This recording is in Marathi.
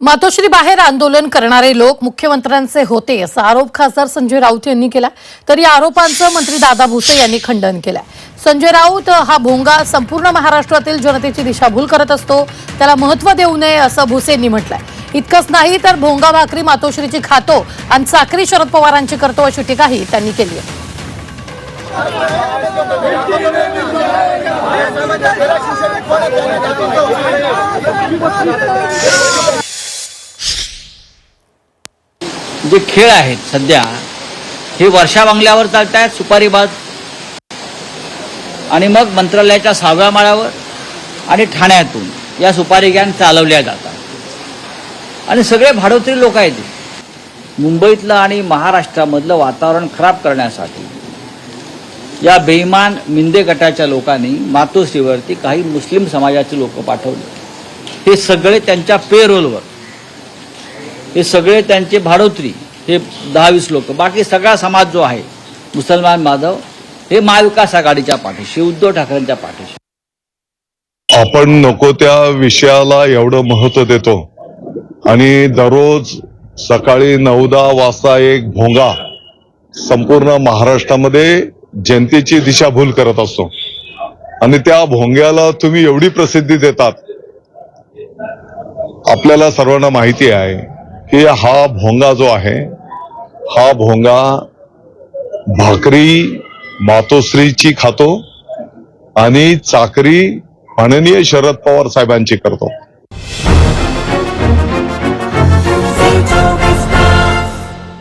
मातोश्री बाहेर आंदोलन करणारे लोक मुख्यमंत्र्यांचे होते असा आरोप खासदार संजय राऊत यांनी केला. तर या आरोपांचं मंत्री दादा भुसे यांनी खंडन केलंय. संजय राऊत हा भोंगा संपूर्ण महाराष्ट्रातील जनतेची दिशाभूल करत असतो. त्याला महत्त्व देऊ नये असं भुसेंनी म्हटलंय. इतकंच नाही तर भोंगा भाकरी मातोश्रीची खातो आणि चाकरी शरद पवारांची करतो अशी टीकाही त्यांनी केली आहे. जे खेळ आहेत सध्या हे वर्षा बंगल्यावर चालत आहेत सुपारीबाज आणि मग मंत्रालयाच्या सहाव्या माळ्यावर आणि ठाण्यातून या सुपारी गॅन चालवल्या जातात. आणि सगळे भाडोत्री लोक आहेत मुंबईतलं आणि महाराष्ट्रामधलं वातावरण खराब करण्यासाठी या बेईमान मिंदे गटाच्या लोकांनी मातोश्रीवरती काही मुस्लिम समाजाचे लोक पाठवले. हे सगळे त्यांच्या पेरोलवर हे सगळे त्यांचे भाडोत्री हे दहा वीस लोक. बाकी सगळा समाज जो आहे मुसलमान माधव हे महाविकास आघाडीच्या पाठीशी उद्धव ठाकरेंच्या पाठीशी. आपण नको त्या विषयाला एवढं महत्त्व देतो. आणि दररोज सकाळी नऊ दहा वाजता एक भोंगा संपूर्ण महाराष्ट्रामध्ये जनतेची दिशाभूल करत असतो. आणि त्या भोंग्याला तुम्ही एवढी प्रसिद्धी देतात. आपल्याला सर्वांना माहिती आहे. की हा भोंगा जो आहे हा भोंगा भाकरी मातोश्रीची खातो आणि चाकरी माननीय शरद पवार साहेबांची करतो.